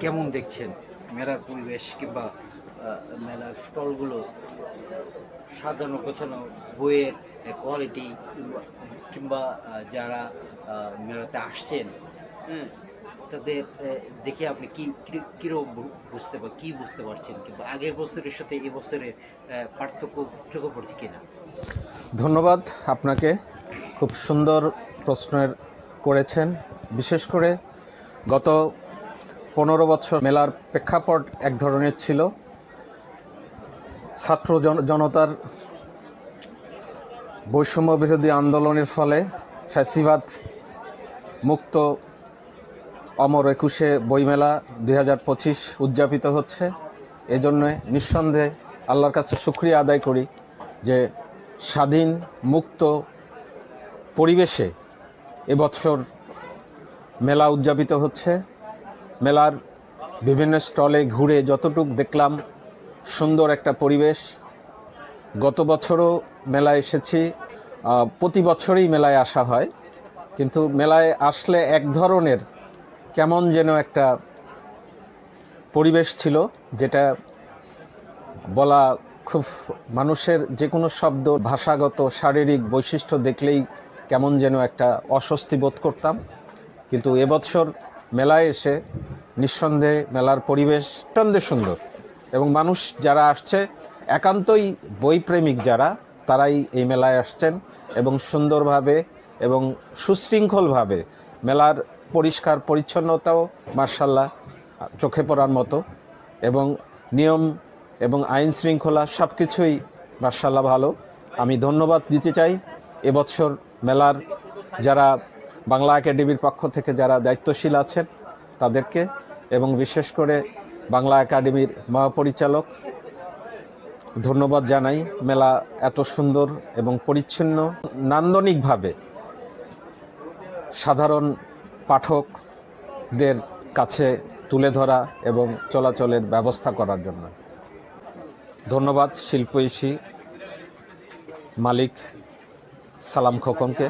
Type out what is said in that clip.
কেমন দেখছেন মেলার পরিবেশ কিংবা মেলার স্টলগুলো? সাজানো গোছানো বইয়ের কোয়ালিটি কিংবা যারা মেলাতে আসছেন হ্যাঁ তাদের দেখে আপনি কি কীরকম বুঝতে পার কী বুঝতে পারছেন কিংবা আগের বছরের সাথে এ বছরের আহ, পার্থক্য চোখে পড়ছে কিনা? ধন্যবাদ আপনাকে। খুব সুন্দর প্রশ্নের করেছেন। বিশেষ করে গত পনেরো বছর মেলার প্রেক্ষাপট এক ধরনের ছিল। ছাত্র জন- জনতার বৈষম্য বিরোধী আন্দোলনের ফলে ফ্যাসিবাদ মুক্ত অমর একুশে বইমেলা দুই হাজার পঁচিশ উদযাপিত হচ্ছে। এজন্য নিঃসন্দেহে আল্লাহর কাছে শুক্রিয়া আদায় করি যে স্বাধীন, মুক্ত পরিবেশে এবছর মেলা উদযাপিত হচ্ছে। মেলার বিভিন্ন স্টলে ঘুরে যতটুক দেখলাম, সুন্দর একটা পরিবেশ। গত বছরও মেলায় এসেছি। প্রতি বছরই মেলায় আসা হয়। কিন্তু মেলায় আসলে এক ধরনের কেমন যেন একটা পরিবেশ ছিল, যেটা বলা খুব মানুষের যে কোনো শব্দ, ভাষাগত, শারীরিক বৈশিষ্ট্য দেখলেই কেমন যেন একটা অস্বস্তি বোধ করতাম। কিন্তু এবছর মেলায় এসে নিঃসন্দেহে মেলার পরিবেশ সন্দেহ সুন্দর এবং মানুষ যারা আসছে, একান্তই বইপ্রেমিক যারা, তারাই এই মেলায় আসছেন এবং সুন্দরভাবে এবং সুশৃঙ্খলভাবে মেলার পরিষ্কার পরিচ্ছন্নতাও মার্শাল্লাহ চোখে পড়ার মতো এবং নিয়ম এবং আইন শৃঙ্খলা সব কিছুই মার্শাল্লাহ ভালো। আমি ধন্যবাদ দিতে চাই এবছর মেলার যারা বাংলা একাডেমির পক্ষ থেকে যারা দায়িত্বশীল আছেন তাদেরকে এবং বিশেষ করে বাংলা একাডেমির মহাপরিচালক, ধন্যবাদ জানাই। মেলা এত সুন্দর এবং পরিচ্ছন্ন, নান্দনিকভাবে সাধারণ পাঠকদের কাছে তুলে ধরা এবং চলাচলের ব্যবস্থা করার জন্য। ধন্যবাদ শিল্পীশী মালিক সালাম খোকনকে।